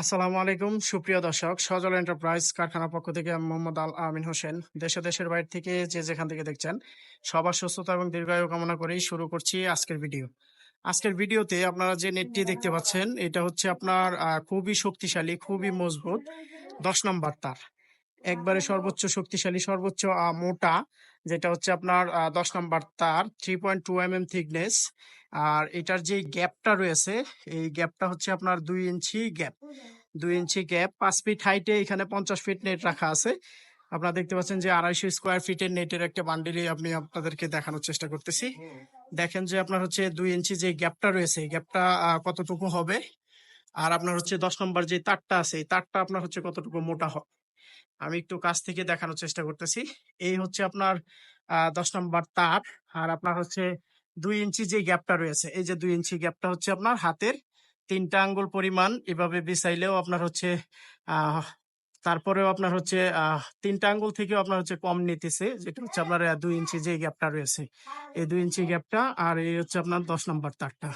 আসসালামু আলাইকুম, সুপ্রিয় দর্শক। সজল এন্টারপ্রাইজ কারখানা পক্ষ থেকে মোহাম্মদ আল আমিন হোসেন। দেশে দেশের বাইরে থেকে যে যেখান থেকে দেখছেন, সবার সুস্থতা এবং দীর্ঘায়ু কামনা করেই শুরু করছি আজকের ভিডিও। আজকের ভিডিওতে আপনারা যে নেটটি দেখতে পাচ্ছেন, এটা হচ্ছে আপনার খুবই শক্তিশালী, খুবই মজবুত দশ নম্বর তার। একবারে সর্বোচ্চ শক্তিশালী, সর্বোচ্চ মোটা, যেটা হচ্ছে আপনার দশ নম্বর তার three point two M M thickness আর এটার যে গ্যাপটা রয়েছে, এই গ্যাপটা হচ্ছে আপনার দুই ইঞ্চি গ্যাপ। দুই ইঞ্চি গ্যাপ, পাঁচ ফিট হাইটে এখানে পঞ্চাশ ফিট নেট রাখা আছে। আপনারা দেখতে পাচ্ছেন যে আড়াইশো স্কোয়ার ফিটের নেটের একটা বান্ডিলই আপনি আপনাদেরকে দেখানোর চেষ্টা করতেছি। দেখেন যে আপনার হচ্ছে দুই ইঞ্চি যে গ্যাপটা রয়েছে গ্যাপটা কতটুকু হবে? আর আপনার হচ্ছে দশ নম্বর যে তারটা আছে, এই তারটা আপনার হচ্ছে কতটুকু মোটা হবে? আমি একটু কাছ থেকে দেখানোর চেষ্টা করতেছি। এই হচ্ছে আপনার দশ নম্বর তার। আর আপনার হচ্ছে দুই ইঞ্চি যে গ্যাপটা রয়েছে, এই যে দুই ইঞ্চি গ্যাপটা হচ্ছে আপনার হাতের তিনটা আঙ্গুল পরিমাণ, এভাবে বিছাইলেও আপনার হচ্ছে তারপরেও আপনার হচ্ছে তিনটা আঙ্গুল থেকেও আপনার হচ্ছে কম নিতেছে, যেটা হচ্ছে আপনার দুই ইঞ্চি যে গ্যাপটা রয়েছে। এই দুই ইঞ্চি গ্যাপটা আর এই হচ্ছে আপনার দশ নম্বর তারটা।